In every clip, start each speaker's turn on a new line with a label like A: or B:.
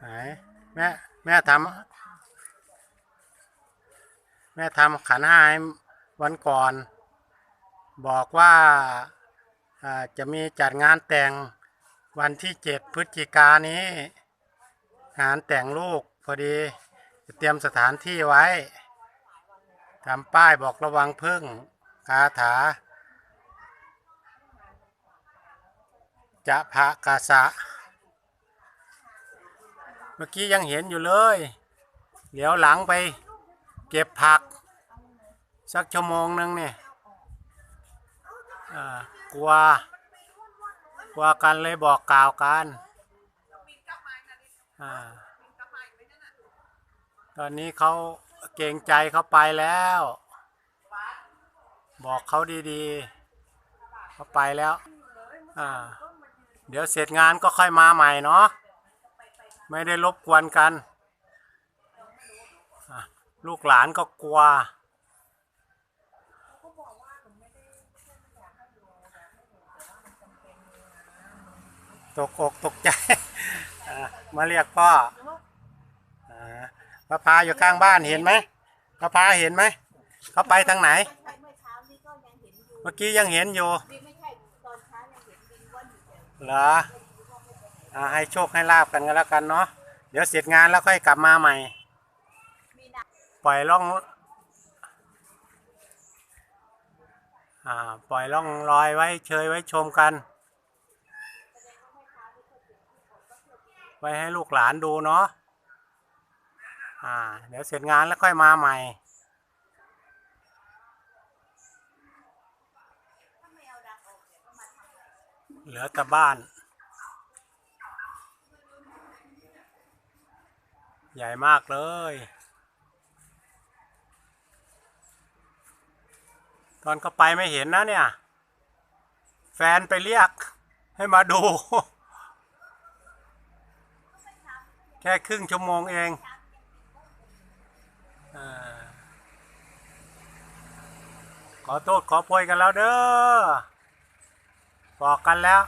A: ไหนแม่แม่ทำแม่ทำขันห้าวันก่อน บอกว่าจะมีจัดงานแต่งวันที่เจ็ดพฤศจิกานี้ งานแต่งลูกพอดีจะเตรียมสถานที่ไว้ทำป้ายบอกระวังพึ่งคาถา จะพระกาสะ มื่อกี้ยังเห็นอยู่เลย เดี๋ยวหลังไป เก็บผัก สักชั่วโมงหนึงเนี่ยอ่ากลัวกลัวกันเลยบอกกล่าวกันอตอนนี้เขาเกรงใจเขาไปแล้ว บอกเขาดีๆเขาไปแล้ว เดี๋ยวเสร็จงานก็ค่อยมาใหม่เนาะ ไม่ได้รบกวนกันอะลูกหลานก็กลัวตกอกตกใจอะมาเรียกพ่ออ่าพระพาอยู่ข้างบ้านเห็นไหมพระพาเห็นไหม เขาไปทางไหน
B: เมื่อเช้านี้ก็ยังเห็นอยู่
A: เมื่อกี้ยังเห็นอยู่
B: วิไม่ใช่ตอนเช้ายังเห็นวินว่อนอยู่แต่
A: เหรอ อ่าให้โชคให้ลาบกันก็แล้วกันเนาะเดี๋ยวเสร็จงานแล้วค่อยกลับมาใหม่
B: มีนา
A: ปล่อยล่องอ่าปล่อยล่องลอยไว้เชยไว้ชมกัน ไว้ให้ลูกหลานดูเนาะอ่า เดี๋ยวเสร็จงานแล้วค่อยมาใหม่ เหลือแต่บ้าน ใหญ่มากเลย ตอนเขาไปไม่เห็นนะเนี่ย แฟนไปเรียกให้มาดู แค่ครึ่งชั่วโมงเองอขอโทษขอโพยกันแล้วเด้อบอกกันแล้ว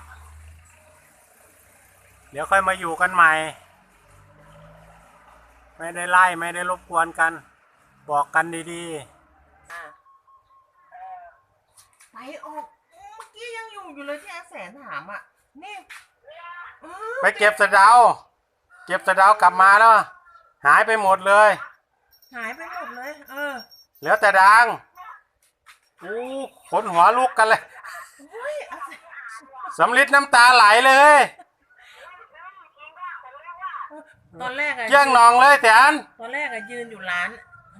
A: เดี๋ยวค่อยมาอยู่กันใหม่ ไม่ได้ไล่ไม่ได้รบกวนกัน บอกกันดี
C: ไหนออกเมื่อกี้ยังอยู่อยู่เลยที่อาแสนถามอะ นี่เออ
A: ๆ ไปเก็บสะเดา เก็บสะเดากลับมาแล้ว หายไปหมดเลย
C: หายไปหมดเลย เออ
A: เหลือแต่ดังอู้ขนหัวลุกกันเลย
C: โอ้ยอาแสน
A: สำลิดน้ำตาไหลเลย
C: ตอนแรกอะ
A: เจี้ยงหนองเลยแตน
C: ตอนแรกอะยืนอยู่ร้าน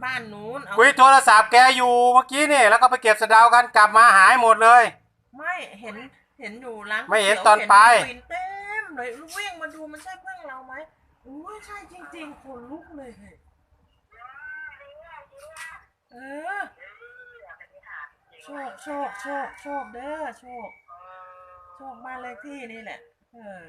C: บ้านนู้นเอา
A: คุยโทรศัพท์แกอยู่เมื่อกี้นี่แล้วก็ไปเก็บสะเดากันกลับมาหายหมดเลย
C: ไม่เห็นเห็นอยู่ร้าน
A: ไม่เห็น
C: ก๋วย
A: ตอนไป
C: เห็นเต็มเลยวิ่งมาดูมันใช่เพื่อนเราไหมโอ้ยใช่จริงๆขนลุกเลยเออโชคโชคโชคโชคเด้อโชคโชคบ้านเลขที่นี่แหละ เออ